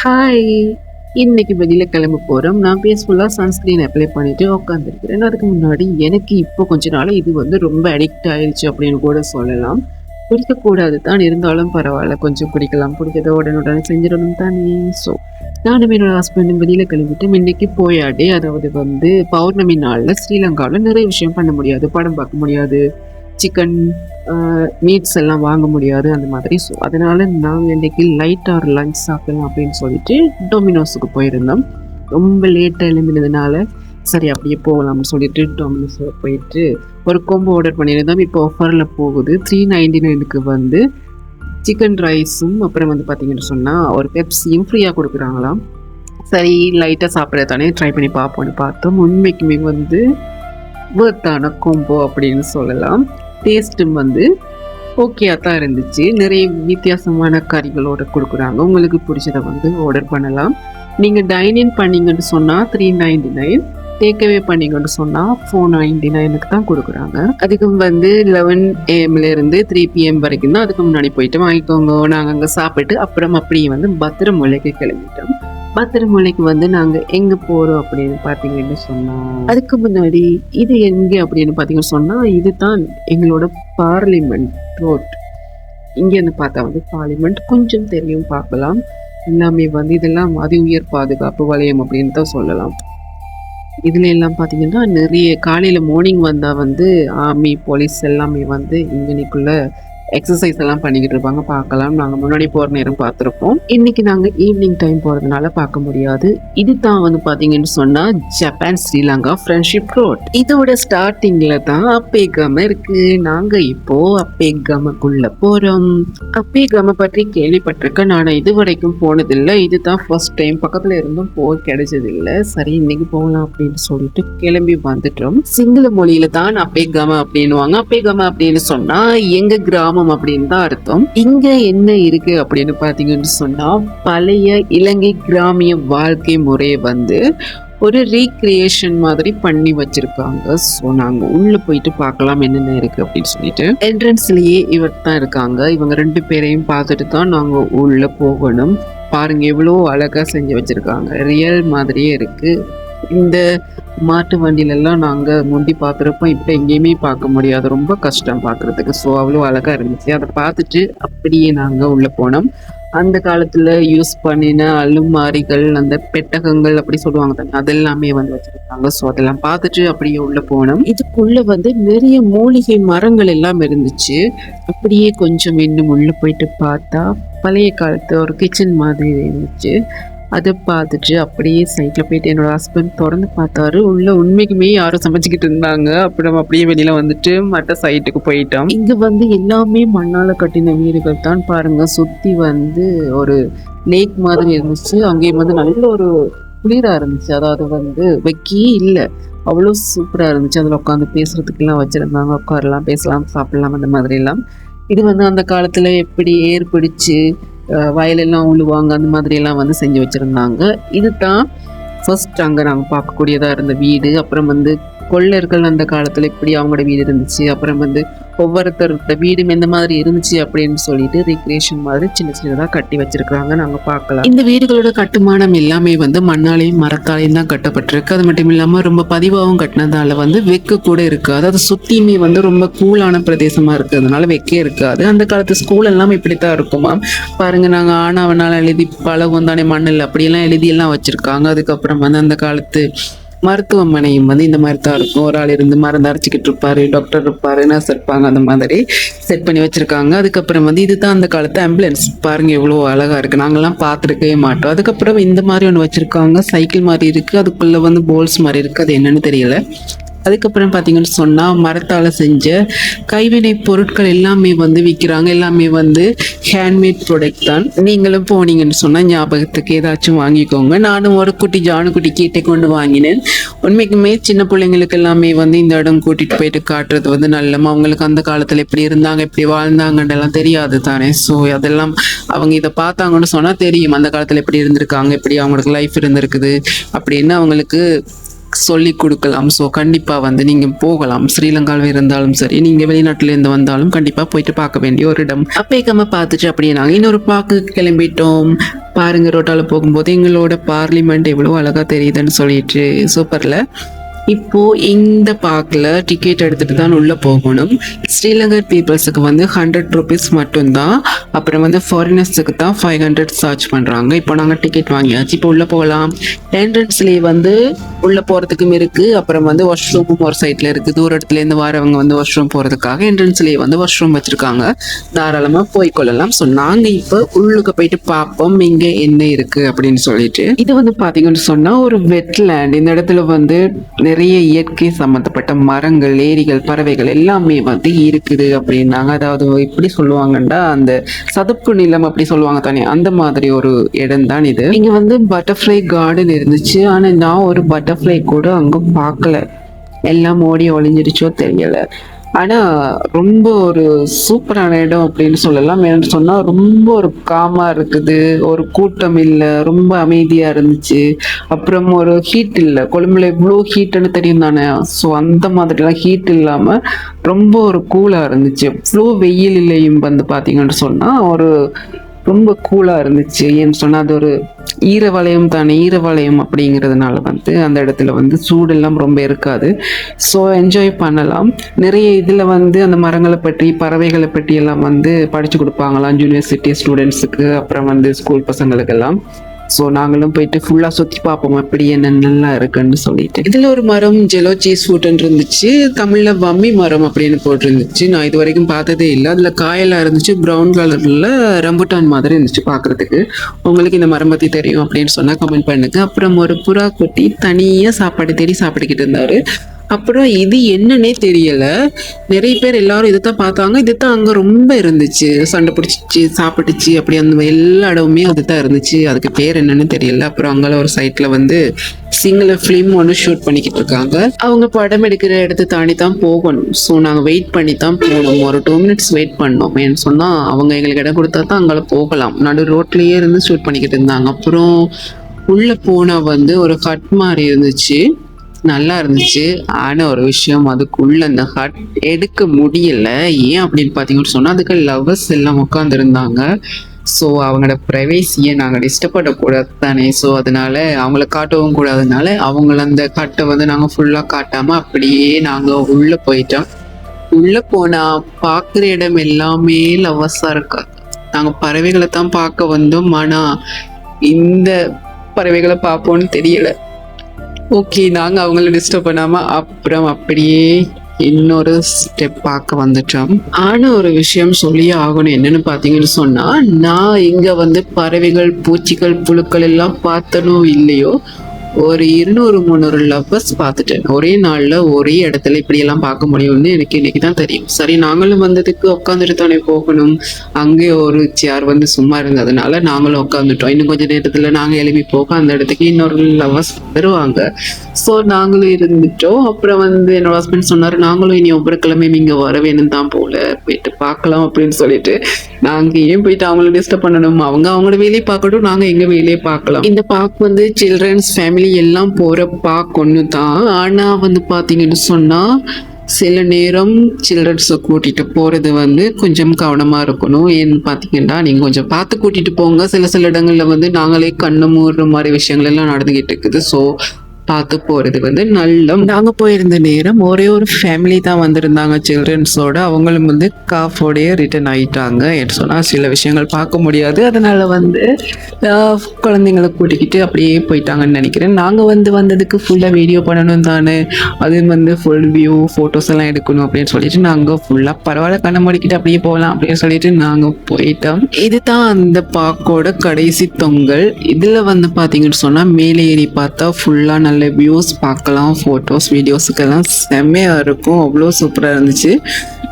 Hi இன்னைக்கு வெளியில் கிளம்ப போகிறோம் நான் பேஸ்ஃபுல்லாக சன்ஸ்க்ரீன் அப்ளை பண்ணிவிட்டு உட்காந்துருக்கிறேன் அதுக்கு முன்னாடி எனக்கு இப்போ கொஞ்ச நாள் இது வந்து ரொம்ப அடிக்ட் ஆயிடுச்சு அப்படின்னு கூட சொல்லலாம். குடிக்கக்கூடாது தான். இருந்தாலும் பரவாயில்ல. கொஞ்சம் குடிக்கலாம். குடிக்கிறத உடனுடனே செஞ்சிடணும் தானே. ஸோ நானும் என்னோட ஹஸ்பண்டும் வெளியில் கிளம்பிட்டு இன்னைக்கு போயாடி. அதாவது வந்து பௌர்ணமி நாளில் ஸ்ரீலங்காவில் நிறைய விஷயம் பண்ண முடியாது. படம் பார்க்க முடியாது. சிக்கன் மீட்ஸ் uh, எல்லாம் வாங்க முடியாது அந்த மாதிரி. ஸோ அதனால் நாங்கள் இன்னைக்கு லைட் ஆர் லஞ்ச் சாப்பிடலாம் அப்படின்னு சொல்லிட்டு டொமினோஸுக்கு போயிருந்தோம். ரொம்ப லேட்டாக எழும்பினதுனால சரி அப்படியே போகலாம்னு சொல்லிட்டு டொமினோஸில் போயிட்டு ஒரு கொம்பு ஆர்டர் பண்ணியிருந்தோம். இப்போ ஆஃபரில் போகுது. த்ரீ நைன்டி நைனுக்கு வந்து சிக்கன் ரைஸும் அப்புறம் வந்து பார்த்தீங்கன்னு சொன்னால் ஒரு பெப்சியும் ஃப்ரீயாக கொடுக்குறாங்களாம். சரி லைட்டாக சாப்பிட்றது தானே ட்ரை பண்ணி பார்ப்போம்னு பார்த்தோம். உண்மைக்குமே வந்து வேர்த்தான கொம்போ அப்படின்னு சொல்லலாம். டேஸ்ட்டும் வந்து ஓகேயாக தான் இருந்துச்சு. நிறைய வித்தியாசமான கறிகளோட கொடுக்குறாங்க. உங்களுக்கு பிடிச்சதை வந்து ஆர்டர் பண்ணலாம். நீங்கள் டைனின் பண்ணீங்கன்னு சொன்னால் த்ரீ நைன்டி நைன் டேக்அவே பண்ணீங்கன்னு சொன்னால் ஃபோர் நைன்டி நைனுக்கு தான் கொடுக்குறாங்க. அதுக்கும் வந்து லெவன் ஏஎம்லேருந்து த்ரீ பிஎம் வரைக்கும் தான் அதுக்கு முன்னாடி போயிட்டு வாங்கிக்கோங்க. நாங்கள் அங்கே சாப்பிட்டு அப்புறம் அப்படியே வந்து பத்திரம் பத்திரமுலைக்கு கிளம்பிட்டோம். பத்திரமலைக்கு வந்து நாங்கள் எங்கே போகிறோம் அப்படின்னு பார்த்தீங்கன்னு சொன்னால் அதுக்கு முன்னாடி இது எங்கே அப்படின்னு பார்த்தீங்கன்னு சொன்னால் இதுதான் எங்களோட பார்லிமெண்ட் ரோட். இங்கேருந்து பார்த்தா வந்து பார்லிமெண்ட். கொஞ்சம் தெரியும் பார்க்கலாம். எல்லாமே வந்து இதெல்லாம் அதி உயர் பாதுகாப்பு வளையம் அப்படின்னு தான் சொல்லலாம். இதுல எல்லாம் பார்த்தீங்கன்னா நிறைய காலையில் மார்னிங் வந்தால் வந்து ஆர்மி போலீஸ் எல்லாமே வந்து இங்கனிக்குள்ள எக்ஸசைஸ் எல்லாம் பண்ணிக்கிட்டு இருப்பாங்க பார்க்கலாம். நாங்கள் முன்னாடி போகிற நேரம் பார்த்துருப்போம். இன்னைக்கு நாங்கள் ஈவினிங் டைம் போகிறதுனால பார்க்க முடியாது. இது தான் வந்து பார்த்தீங்கன்னு சொன்னால் ஜப்பான் ஸ்ரீலங்கா ஃப்ரெண்ட்ஷிப் ரோட் இதோட ஸ்டார்டிங்கில் தான் அப்பேகம இருக்கு. நாங்கள் இப்போ அப்பேகமக்குள்ள போகிறோம் அப்பேகம பற்றி கேள்விப்பட்டிருக்கேன் நான் இது வரைக்கும் போனதில்லை. இது தான் ஃபர்ஸ்ட் டைம் பக்கத்தில் இருந்தும் போக கிடைச்சதில்லை. சரி இன்னைக்கு போகலாம் அப்படின்னு சொல்லிட்டு கிளம்பி வந்துட்டோம். சிங்கள மொழியில தான் அப்பேகம அப்படின்னுவாங்க அப்பேகம அப்படின்னு சொன்னால் எங்கள் கிராம கிராமம் அப்படின்னு தான் அர்த்தம். இங்க என்ன இருக்கு அப்படின்னு பாத்தீங்கன்னு சொன்னா பழைய இலங்கை கிராமிய வாழ்க்கை முறையை வந்து ஒரு ரீக்ரியேஷன் மாதிரி பண்ணி வச்சிருக்காங்க. ஸோ நாங்கள் உள்ள போயிட்டு பார்க்கலாம் என்னென்ன இருக்கு அப்படின்னு சொல்லிட்டு. என்ட்ரன்ஸ்லயே இவர் தான் இருக்காங்க. இவங்க ரெண்டு பேரையும் பார்த்துட்டு தான் நாங்கள் உள்ள போகணும். பாருங்க எவ்வளோ அழகா செஞ்சு வச்சிருக்காங்க. ரியல் மாதிரியே இருக்கு. இந்த மாட்டு வண்டியிலெல்லாம் நாங்கள் முந்தி பார்த்துருப்போம் இப்போ எங்கேயுமே பார்க்க முடியாது. ரொம்ப கஷ்டம் பார்க்குறதுக்கு ஸோ அவ்வளோ அழகாக இருந்துச்சு. அதை பார்த்துட்டு அப்படியே நாங்கள் உள்ளே போனோம். அந்த காலத்தில் யூஸ் பண்ணின அலுமாரிகள் அந்த பெட்டகங்கள் அப்படி சொல்லுவாங்க தானே அதெல்லாமே வந்து வச்சுருக்காங்க ஸோ அதெல்லாம் பார்த்துட்டு அப்படியே உள்ளே போனோம். இதுக்குள்ளே வந்து நிறைய மூலிகை மரங்கள் எல்லாம் இருந்துச்சு. அப்படியே கொஞ்சம் இன்னும் உள்ளே போயிட்டு பார்த்தா பழைய காலத்து ஒரு கிச்சன் மாதிரி இருந்துச்சு. அதை பார்த்துட்டு அப்படியே சைட்டில் போயிட்டு என்னோட ஹஸ்பண்ட் திறந்து பார்த்தாரு. உள்ளே உண்மைக்குமே யாரும் சமைச்சிக்கிட்டு இருந்தாங்க. அப்புறம் அப்படியே வெளியில் வந்துட்டு மற்ற சைட்டுக்கு போயிட்டோம். இங்கே வந்து எல்லாமே மண்ணால் கட்டின வீடுகள் தான் பாருங்கள் சுற்றி வந்து ஒரு லேக் மாதிரி இருந்துச்சு. அங்கேயும் வந்து நல்ல ஒரு குளிராக இருந்துச்சு. அதாவது வந்து வைக்கே இல்லை. அவ்வளோ சூப்பராக இருந்துச்சு. அதில் உட்காந்து பேசுகிறதுக்கெல்லாம் வச்சுருந்தாங்க. உட்காரலாம் பேசலாம் சாப்பிட்லாம் அந்த மாதிரி எல்லாம். இது வந்து அந்த காலத்தில் எப்படி ஏர் பிடிச்சி வயலெல்லாம் உழுவாங்க அந்த மாதிரியெல்லாம் வந்து செஞ்சு வச்சுருந்தாங்க. இதுதான் ஃபர்ஸ்ட் அங்கே நாங்கள் பார்க்கக்கூடியதாக இருந்த வீடு. அப்புறம் வந்து கொள்ளர்கள் அந்த காலத்தில் இப்படி அவங்களோட வீடு இருந்துச்சு. அப்புறம் வந்து ஒவ்வொருத்தருத்த வீடும் எந்த மாதிரி இருந்துச்சு அப்படின்னு சொல்லிட்டு ரீக்ரியேஷன் மாதிரி சின்ன சின்னதாக கட்டி வச்சிருக்கிறாங்க. நாங்கள் பார்க்கலாம். இந்த வீடுகளோட கட்டுமானம் எல்லாமே வந்து மண்ணாலையும் மரத்தாலையும் தான் கட்டப்பட்டிருக்கு. அது மட்டும் இல்லாமல் ரொம்ப பதிவாகவும் கட்டினதால வந்து வெக்க கூட இருக்காது. அது சுத்தியுமே வந்து ரொம்ப கூலான பிரதேசமாக இருக்கிறதுனால வெக்கே இருக்காது. அந்த காலத்து ஸ்கூல் எல்லாம் இப்படித்தான் இருக்குமா பாருங்க நாங்கள் ஆனாவனால் எழுதி பழகும் தானே மண்ணில் அப்படியெல்லாம் எழுதியெல்லாம் வச்சுருக்காங்க. அதுக்கப்புறம் வந்து அந்த காலத்து மருத்துவமனையும் வந்து இந்த மாதிரி தான் இருக்கும். ஒரு ஆள் இருந்து மருந்து அரைச்சிக்கிட்டு இருப்பாரு டாக்டர் இருப்பாரு நர்ஸ் இருப்பாங்க அந்த மாதிரி செட் பண்ணி வச்சிருக்காங்க. அதுக்கப்புறம் வந்து இதுதான் அந்த காலத்து ஆம்புலன்ஸ் பாருங்க எவ்வளோ அழகா இருக்கு. நாங்கெல்லாம் பார்த்துருக்கவே மாட்டோம். அதுக்கப்புறம் இந்த மாதிரி ஒன்று வச்சிருக்காங்க. சைக்கிள் மாதிரி இருக்கு. அதுக்குள்ள வந்து போல்ஸ் மாதிரி இருக்கு. அது என்னன்னு தெரியல. அதுக்கப்புறம் பார்த்தீங்கன்னு சொன்னால் மரத்தால் செஞ்ச கைவினை பொருட்கள் எல்லாமே வந்து விற்கிறாங்க எல்லாமே வந்து ஹேண்ட்மேட் ப்ராடக்ட் தான். நீங்களும் போனீங்கன்னு சொன்னால் ஞாபகத்துக்கு ஏதாச்சும் வாங்கிக்கோங்க. நானும் ஒரு குட்டி ஜானுக்குட்டி கீட்டை கொண்டு வாங்கினேன். உண்மைக்குமே சின்ன பிள்ளைங்களுக்கு எல்லாமே வந்து இந்த இடம் கூட்டிகிட்டு போயிட்டு காட்டுறது வந்து நல்லமா அவங்களுக்கு அந்த காலத்தில் எப்படி இருந்தாங்க எப்படி வாழ்ந்தாங்கன்றெல்லாம் தெரியாது தானே. ஸோ அதெல்லாம் அவங்க இதை பார்த்தாங்கன்னு சொன்னால் தெரியும். அந்த காலத்தில் எப்படி இருந்திருக்காங்க எப்படி அவங்களுக்கு லைஃப் இருந்திருக்குது அப்படின்னு அவங்களுக்கு சொல்லி கொடுக்கலாம். ஸோ கண்டிப்பாக வந்து நீங்கள் போகலாம். ஸ்ரீலங்காவில் இருந்தாலும் சரி நீங்கள் வெளிநாட்டிலேருந்து வந்தாலும் கண்டிப்பாக போயிட்டு பார்க்க வேண்டிய ஒரு இடம். அப்பேக்காம பார்த்துட்டு அப்படியே நாங்கள் இன்னொரு பார்க்கு கிளம்பிட்டோம். பாருங்க ரோட்டால் போகும்போது எங்களோட பார்லிமெண்ட் எவ்வளோ அழகாக தெரியுதுன்னு சொல்லிட்டு சூப்பரில் இப்போ இந்த பார்க்கில் டிக்கெட் எடுத்துட்டு தான் உள்ள போகணும். ஸ்ரீலங்கர் பீப்புள்ஸுக்கு வந்து ஹண்ட்ரட் ருபீஸ் மட்டும்தான். அப்புறம் வந்து ஃபாரினர்ஸுக்கு தான் ஃபைவ் ஹண்ட்ரட் சார்ஜ் பண்ணுறாங்க இப்போ நாங்கள் டிக்கெட் வாங்கியாச்சு. இப்போ உள்ளே போகலாம். என்ட்ரன்ஸ்லேயே வந்து உள்ளே போகிறதுக்கும் இருக்குது அப்புறம் வந்து வாஷ்ரூமும் ஒரு சைடில் இருக்குது தூர இடத்துலேருந்து வரவங்க வந்து வாஷ்ரூம் போகிறதுக்காக என்ட்ரன்ஸ்லேயே வந்து வாஷ்ரூம் வச்சுருக்காங்க. தாராளமாக போய்க்கொள்ளலாம் ஸோ நாங்கள் இப்போ உள்ளுக்கு போயிட்டு பார்ப்போம். இங்கே என்ன இருக்குது அப்படின்னு சொல்லிட்டு. இது வந்து பார்த்தீங்கன்னு சொன்னால் ஒரு வெட்லேண்ட் இந்த இடத்துல வந்து நிறைய இயற்கை சம்மந்தப்பட்ட மரங்கள் ஏரிகள் பறவைகள் எல்லாமே வந்து இருக்குது அப்படின்னாங்க. அதாவது எப்படி சொல்லுவாங்கன்னா அந்த சதுப்பு நிலம் அப்படி சொல்லுவாங்க தானே அந்த மாதிரி ஒரு இடம் தான் இது. இங்கே வந்து பட்டர்ஃப்ளை கார்டன் இருந்துச்சு. ஆனால் நான் ஒரு பட்டர்ஃப்ளை கூட அங்கே பார்க்கல. எல்லாம் ஓடி ஒளிஞ்சிருச்சோ தெரியலை. ஆனா ரொம்ப ஒரு சூப்பரான இடம் அப்படின்னு சொல்லலாம். ஏன்னு சொன்னா ரொம்ப ஒரு காமா இருக்குது. ஒரு கூட்டம் இல்லை. ரொம்ப அமைதியா இருந்துச்சு. அப்புறம் ஒரு ஹீட் இல்லை. கொழும்புல இவ்வளோ ஹீட்டுன்னு தெரியும் தானே? ஸோ அந்த மாதிரிலாம் ஹீட் இல்லாம ரொம்ப ஒரு கூலா இருந்துச்சு. இவ்வளோ வெயில் இல்லையும் வந்து பார்த்தீங்கன்னு சொன்னா ஒரு ரொம்ப கூலாக இருந்துச்சு. ஏன்னு சொன்னால் அது ஒரு ஈரவலயம் தானே ஈரவலயம் அப்படிங்கிறதுனால வந்து அந்த இடத்துல வந்து சூடெல்லாம் ரொம்ப இருக்காது. ஸோ என்ஜாய் பண்ணலாம். நிறைய இதில் வந்து அந்த மரங்களை பற்றி பறவைகளை பற்றி எல்லாம் வந்து படித்து கொடுப்பாங்களாம் யூனிவர்சிட்டி ஸ்டூடெண்ட்ஸுக்கு அப்புறம் வந்து ஸ்கூல் பசங்களுக்கெல்லாம். ஸோ நாங்களும் போயிட்டு ஃபுல்லாக சுற்றி பார்ப்போம். எப்படி என்னென்னலாம் இருக்குன்னு சொல்லிட்டு. இதில் ஒரு மரம் ஜெலோச்சி சூட்டன் இருந்துச்சு. தமிழில் வம்மி மரம் அப்படின்னு போட்டிருந்துச்சு. நான் இது வரைக்கும் பார்த்ததே இல்லை. அதில் காயெல்லாம் இருந்துச்சு. ப்ரௌன் கலரில் ரம்புட்டான் மாதிரி இருந்துச்சு பார்க்குறதுக்கு. உங்களுக்கு இந்த மரம் பற்றி தெரியும் அப்படின்னு சொன்னால் கமெண்ட் பண்ணுங்க. அப்புறம் ஒரு புறா குட்டி தனியாக சாப்பாடு தேடி சாப்பிட்டுக்கிட்டு இருந்தார். அப்புறம் இது என்னன்னே தெரியல. நிறைய பேர் எல்லாரும் இதை தான் பார்த்தாங்க. இது தான் அங்கே ரொம்ப இருந்துச்சு. சண்டை பிடிச்சிச்சு சாப்பிட்டுச்சு அப்படி அந்த எல்லா இடமுமே அது தான் இருந்துச்சு. அதுக்கு பேர் என்னன்னு தெரியல. அப்புறம் அங்கே ஒரு சைட்டில் வந்து சிங்கிள் ஃபிலிம் ஒன்று ஷூட் பண்ணிக்கிட்டு இருக்காங்க. அவங்க படம் எடுக்கிற இடத்த தாண்டி தான் போகணும். ஸோ நாங்கள் வெயிட் பண்ணி தான் போகணும் ஒரு டூ மினிட்ஸ் வெயிட் பண்ணோம். ஏன்னு சொன்னால் அவங்க எங்களுக்கு இடம் கொடுத்தா தான் அங்கே போகலாம். நடு ரோட்லேயே இருந்து ஷூட் பண்ணிக்கிட்டு இருந்தாங்க. அப்புறம் உள்ளே போனால் வந்து ஒரு ஹட் மாதிரி இருந்துச்சு. நல்லா இருந்துச்சு ஆனால் ஒரு விஷயம் அதுக்குள்ள அந்த ஹட் எடுக்க முடியல. ஏன் அப்படின்னு பார்த்தீங்கன்னு சொன்னால் அதுக்கு லவ்வர்ஸ் எல்லாம் உட்காந்துருந்தாங்க ஸோ அவங்களோட ப்ரைவேசியை நாங்கள் டிஸ்டர்ப் பண்ணக்கூடாது தானே. ஸோ அதனால அவங்கள காட்டவும் கூடாதனால அவங்கள அந்த கட்டை வந்து நாங்கள் ஃபுல்லாக காட்டாமல் அப்படியே நாங்கள் உள்ளே போயிட்டோம். உள்ளே போனால் பார்க்குற இடம் எல்லாமே லவ்வஸாக இருக்கா? நாங்கள் பறவைகளை தான் பார்க்க வந்தோம். ஆனால் இந்த பறவைகளை பார்ப்போம்னு தெரியலை. ஓகே நாங்கள் அவங்கள டிஸ்டர்ப் பண்ணாமல் அப்புறம் அப்படியே இன்னொரு ஸ்டெப் பார்க்க வந்துட்டோம். ஆன ஒரு விஷயம் சொல்லியே ஆகணும். என்னன்னு பார்த்தீங்கன்னு சொன்னால் நான் இங்கே வந்து பறவைகள் பூச்சிகள் புழுக்கள் எல்லாம் பார்த்தனோ இல்லையோ ஒரு இருநூறு முந்நூறு லவ்வர்ஸ் பார்த்துட்டேன். ஒரே நாளில் ஒரே இடத்துல இப்படியெல்லாம் பார்க்க முடியும்னு எனக்கு இன்னைக்கு தான் தெரியும். சரி நாங்களும் வந்ததுக்கு உட்காந்துட்டு தானே போகணும். அங்கே ஒரு சேர் வந்து சும்மா இருந்ததுனால நாங்களும் உட்காந்துட்டோம் இன்னும் கொஞ்ச நேரத்தில் நாங்கள் எழுப்பி போக அந்த இடத்துக்கு இன்னொரு லவ்வர்ஸ் வருவாங்க. ஸோ நாங்களும் இருந்துட்டோம். அப்புறம் வந்து என்னோட ஹஸ்பண்ட் சொன்னார் நாங்களும் இனி ஒவ்வொரு கிழமையும் இங்கே வர வேணும் தான் போல. போயிட்டு பார்க்கலாம் அப்படின்னு சொல்லிட்டு. நாங்கள் ஏன் போயிட்டு அவங்கள டிஸ்டர்ப் பண்ணணும்? அவங்க அவங்களோட வேலையை பார்க்கட்டும் நாங்கள் எங்கள் வேலையை பார்க்கலாம். இந்த பார்க் வந்து சில்ட்ரன்ஸ் ஃபேமிலி எல்லாம் போகிற பார்க் ஒன்று தான். ஆனால் வந்து பார்த்தீங்கன்னு சொன்னால் சில நேரம் சில்ட்ரன்ஸை கூட்டிகிட்டு போகிறது வந்து கொஞ்சம் கவனமாக இருக்கணும். ஏன்னு பார்த்தீங்கன்னா நீங்கள் கொஞ்சம் பார்த்து கூட்டிகிட்டு போங்க. சில சில இடங்களில் வந்து நாங்களே கண்ணு மூடுற மாதிரி விஷயங்கள் எல்லாம் நடந்துகிட்டு இருக்குது. ஸோ பார்த்து போறது வந்து நல்லம் நாங்க போயிருந்த நேரம் ஒரே ஒரு ஃபேமிலி தான் வந்திருந்தாங்க சில்ட்ரன்ஸோட அவங்களும் வந்து காஃபோடையே ரிட்டர்ன் ஆயிட்டாங்க. சொன்னால் சொன்னா சில விஷயங்கள் பார்க்க முடியாது. அதனால வந்து குழந்தைங்களை கூட்டிக்கிட்டு அப்படியே போயிட்டாங்கன்னு நினைக்கிறேன். நாங்க வந்து வந்ததுக்கு ஃபுல்லா வீடியோ பண்ணணும் தானே. அது வந்து ஃபுல் வியூ ஃபோட்டோஸ் எல்லாம் எடுக்கணும் அப்படின்னு சொல்லிட்டு நாங்க ஃபுல்லா பரவாயில்ல கண்ண மூடிக்கிட்டு அப்படியே போகலாம் அப்படின்னு சொல்லிட்டு நாங்க போயிட்டோம். இதுதான் அந்த பார்க்கோட கடைசி தொங்கல். இதுல வந்து பாத்தீங்கன்னு சொன்னா மேலே ஏறி பார்த்தா ஃபுல்லா நல்ல வியூஸ் பார்க்கலாம் ஃபோட்டோஸ் வீடியோஸுக்கெல்லாம் செம்மையாக இருக்கும். அவ்வளோ சூப்பராக இருந்துச்சு.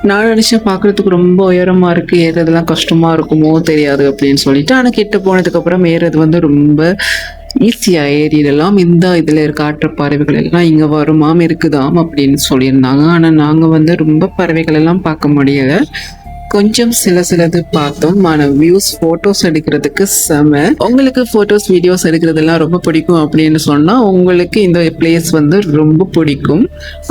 நான் நினச்சேன் பார்க்குறதுக்கு ரொம்ப உயரமாக இருக்குது ஏறதெல்லாம் கஷ்டமாக இருக்குமோ தெரியாது அப்படின்னு சொல்லிட்டு ஆனால் கிட்ட போனதுக்கப்புறம் ஏறது வந்து ரொம்ப ஈஸியாக ஏறிடலாம் இந்த இதில் இருக்க ஆற்ற பறவைகள் எல்லாம் இங்கே வருமாம் இருக்குதாம் அப்படின்னு சொல்லியிருந்தாங்க. ஆனால் நாங்கள் வந்து ரொம்ப பறவைகள் எல்லாம் பார்க்க முடியலை. கொஞ்சம் சில சிலது பார்த்தோம். ஆனா வியூஸ் போட்டோஸ் எடுக்கிறதுக்கு செம. உங்களுக்கு போட்டோஸ் வீடியோஸ் எடுக்கிறதெல்லாம் ரொம்ப பிடிக்கும் அப்படின்னு சொன்னா உங்களுக்கு இந்த பிளேஸ் வந்து ரொம்ப பிடிக்கும்.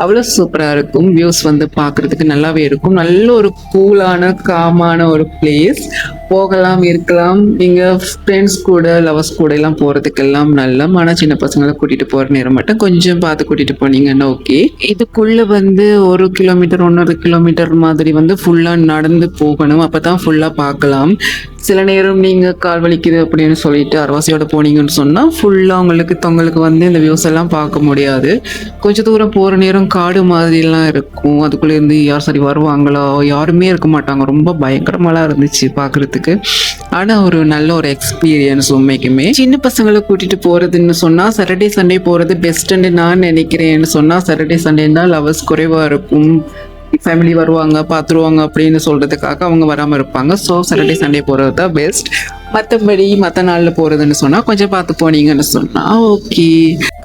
அவ்வளோ சூப்பரா இருக்கும். வியூஸ் வந்து பார்க்கறதுக்கு நல்லாவே இருக்கும். நல்ல ஒரு கூலான காமான ஒரு பிளேஸ் போகலாம் இருக்கலாம். நீங்க ஃப்ரெண்ட்ஸ் கூட லவர்ஸ் கூட எல்லாம் போகிறதுக்கெல்லாம் நல்ல ஆனா சின்ன பசங்களை கூட்டிட்டு போற நேரம் மட்டும் கொஞ்சம் பார்த்து கூட்டிட்டு போனீங்கன்னா ஓகே இதுக்குள்ள வந்து ஒரு கிலோமீட்டர் ஒன்றரை கிலோமீட்டர் மாதிரி வந்து ஃபுல்லா நடந்து போகணும். அப்பதான் ஃபுல்லா பார்க்கலாம். சில நேரம் நீங்கள் கால் வலிக்குது அப்படின்னு சொல்லிட்டு அரவாசியோட போனீங்கன்னு சொன்னால் ஃபுல்லாக உங்களுக்கு தொங்களுக்கு வந்து இந்த வியூஸ் எல்லாம் பார்க்க முடியாது. கொஞ்ச தூரம் போகிற நேரம் காடு மாதிரிலாம் இருக்கும். அதுக்குள்ளே இருந்து யார் சரி வருவாங்களோ? யாருமே இருக்க மாட்டாங்க. ரொம்ப பயங்கரமாலாம் இருந்துச்சு பார்க்குறதுக்கு. ஆனால் ஒரு நல்ல ஒரு எக்ஸ்பீரியன்ஸ் உண்மைக்குமே. சின்ன பசங்களை கூட்டிகிட்டு போகிறதுன்னு சொன்னால் சாட்டர்டே சண்டே போகிறது பெஸ்ட்டுன்னு நான் நினைக்கிறேன்னு சொன்னால் சாட்டர்டே சண்டேன்னா லவர்ஸ் குறைவாக இருக்கும். ஃபேமிலி வருவாங்க பார்த்துருவாங்க அப்படின்னு சொல்றதுக்காக அவங்க வராமல் இருப்பாங்க. ஸோ சாட்டர்டே சண்டே போகிறது தான் பெஸ்ட் மற்றபடி மற்ற நாளில் போகிறதுன்னு சொன்னால் கொஞ்சம் பார்த்து போனீங்கன்னு சொன்னால் ஓகே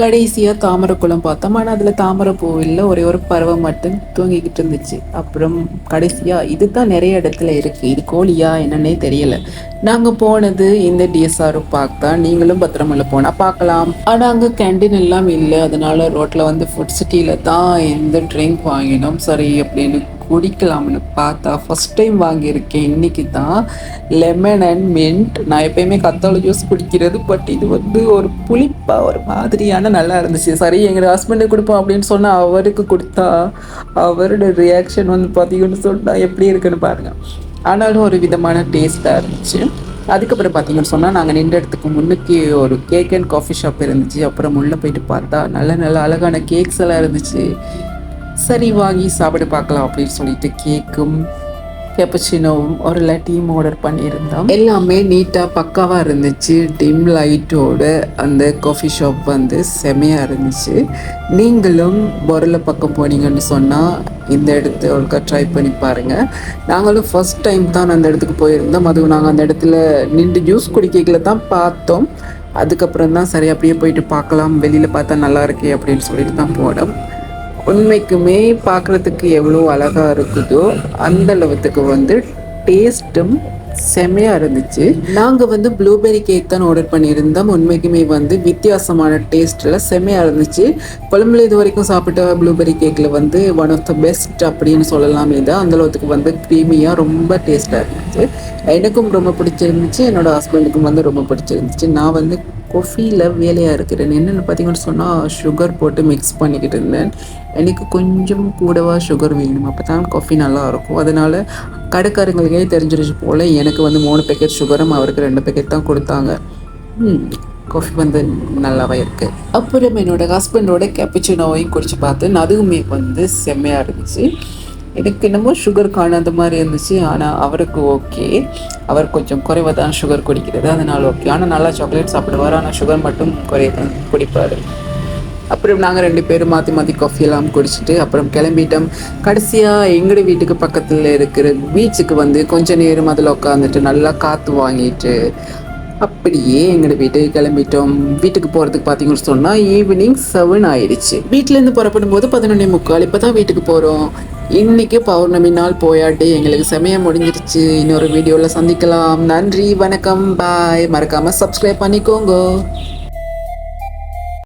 கடைசியாக தாமரைக்குளம் பார்த்தோம். ஆனால் அதில் தாமரை பூ இல்லை ஒரே ஒரு பறவை மட்டும் தூங்கிக்கிட்டு இருந்துச்சு. அப்புறம் கடைசியாக இது தான் நிறைய இடத்துல இருக்குது இது கோழியா என்னன்னே தெரியலை. நாங்கள் போனது இந்த டிஎஸ்ஆர் பார்க் தான். நீங்களும் பத்திரமல்ல போனால் பார்க்கலாம். ஆனால் அங்கே கேண்டீன் எல்லாம் இல்லை. அதனால ரோட்டில் வந்து ஃபுட் சிட்டியில் தான் இந்த ட்ரிங்க் வாங்கினோம். சரி அப்படின்னு குடிக்கலாம்னு பார்த்தா ஃபஸ்ட் டைம் வாங்கியிருக்கேன். இன்னைக்கு தான் லெமன் அண்ட் மின்ட் நான் எப்பயுமே கத்தாழை ஜூஸ் குடிக்கிறது பட் இது வந்து ஒரு புளிப்பாக ஒரு மாதிரியான நல்லா இருந்துச்சு. சரி எங்கள் ஹஸ்பண்டுக்கு கொடுப்போம் அப்படின்னு சொன்னால் அவருக்கு கொடுத்தா அவரோட ரியாக்ஷன் வந்து பார்த்தீங்கன்னு சொன்னால் எப்படி இருக்குன்னு பாருங்கள் ஆனாலும் ஒரு விதமான டேஸ்ட்டாக இருந்துச்சு. அதுக்கப்புறம் பார்த்தீங்கன்னு சொன்னால் நாங்கள் நின்ற இடத்துக்கு முன்னுக்கு ஒரு கேக் அண்ட் காஃபி ஷாப் இருந்துச்சு. அப்புறம் உள்ளே போயிட்டு பார்த்தா நல்ல நல்ல அழகான கேக்ஸ் எல்லாம் இருந்துச்சு. சரி வாங்கி சாப்பிட பார்க்கலாம் அப்படின்னு சொல்லிட்டு கேக்கும் கேப்பச்சினோவும் ஒரு லட்டியும் ஆர்டர் பண்ணியிருந்தோம். எல்லாமே நீட்டாக பக்காவாக இருந்துச்சு. டிம் லைட்டோட அந்த காஃபி ஷாப் வந்து செமையாக இருந்துச்சு. நீங்களும் பொருளை பக்கம் போனீங்கன்னு சொன்னால் இந்த இடத்த ஒருக்கா ட்ரை பண்ணி பாருங்கள் நாங்களும் ஃபஸ்ட் டைம் தான் அந்த இடத்துக்கு போயிருந்தோம். அதுவும் நாங்கள் அந்த இடத்துல நின்று ஜூஸ் குடிக்கல தான் பார்த்தோம். அதுக்கப்புறம் தான் சரி அப்படியே போயிட்டு பார்க்கலாம். வெளியில் பார்த்தா நல்லா இருக்கே அப்படின்னு சொல்லிட்டு தான் போனோம். உண்மைக்குமே பார்க்குறதுக்கு எவ்வளோ அழகாக இருக்குதோ அந்த அளவுக்கு வந்து டேஸ்ட்டும் செம்மையாக இருந்துச்சு. நாங்கள் வந்து ப்ளூபெரி கேக் தான் ஆர்டர் பண்ணியிருந்தோம். உண்மைக்குமே வந்து வித்தியாசமான டேஸ்ட்டில் செம்மையாக இருந்துச்சு. கொழம்புல இது வரைக்கும் சாப்பிட்ட ப்ளூபெரி கேக்கில் வந்து ஒன் ஆஃப் த பெஸ்ட் அப்படின்னு சொல்லலாமே தான் அந்த அளவுக்கு வந்து க்ரீமியாக ரொம்ப டேஸ்ட்டாக இருந்துச்சு. எனக்கும் ரொம்ப பிடிச்சிருந்துச்சு. என்னோடய ஹஸ்பண்டுக்கும் வந்து ரொம்ப பிடிச்சிருந்துச்சு. நான் வந்து கொஃபியில் வேலையாக இருக்கிறேன். என்னென்னு பார்த்தீங்கன்னு சொன்னால் சுகர் போட்டு மிக்ஸ் பண்ணிக்கிட்டு இருந்தேன். எனக்கு கொஞ்சம் கூடவா சுகர் வேணும். அப்போ தான் காஃபி நல்லாயிருக்கும் அதனால் கடைக்காரங்களுக்கே தெரிஞ்சிருச்சு போல் எனக்கு வந்து மூணு பேக்கெட் சுகரும் அவருக்கு ரெண்டு பேக்கெட் தான் கொடுத்தாங்க. காஃபி வந்து நல்லாவே இருக்குது அப்புறம் என்னோட ஹஸ்பண்டோட கேப்பிச்சினோவையும் குடிச்சு பார்த்தேன் அதுவுமே வந்து செம்மையாக இருந்துச்சு. எனக்கு என்னமோ சுகர் காணாத மாதிரி இருந்துச்சு. ஆனால் அவருக்கு ஓகே அவர் கொஞ்சம் குறைவாக தான் சுகர் குடிக்கிறது. அதனால் ஓகே ஆனால் நல்லா சாக்லேட் சாப்பிடுவார். ஆனால் சுகர் மட்டும் குறைய தான் குடிப்பார். அப்புறம் நாங்கள் ரெண்டு பேரும் மாற்றி மாற்றி காஃபி எல்லாம் குடிச்சிட்டு அப்புறம் கிளம்பிட்டோம். கடைசியாக எங்களோட வீட்டுக்கு பக்கத்தில் இருக்கிற பீச்சுக்கு வந்து கொஞ்சம் நேரம் அதில் உட்காந்துட்டு நல்லா காற்று வாங்கிட்டு அப்படியே எங்களோட வீட்டுக்கு கிளம்பிட்டோம். வீட்டுக்கு போகிறதுக்கு பார்த்தீங்கன்னு சொன்னால் ஈவினிங் செவன் ஆயிடுச்சு. வீட்டிலேருந்து புறப்படும் போது பதினொன்னே முக்கால் இப்போ தான் வீட்டுக்கு போகிறோம் இன்னைக்கு பௌர்ணமி நாள் போயாட்டு எங்களுக்கு சமயம் முடிஞ்சிருச்சு. இன்னொரு வீடியோவில் சந்திக்கலாம். நன்றி வணக்கம் பாய் மறக்காமல் சப்ஸ்கிரைப் பண்ணிக்கோங்க.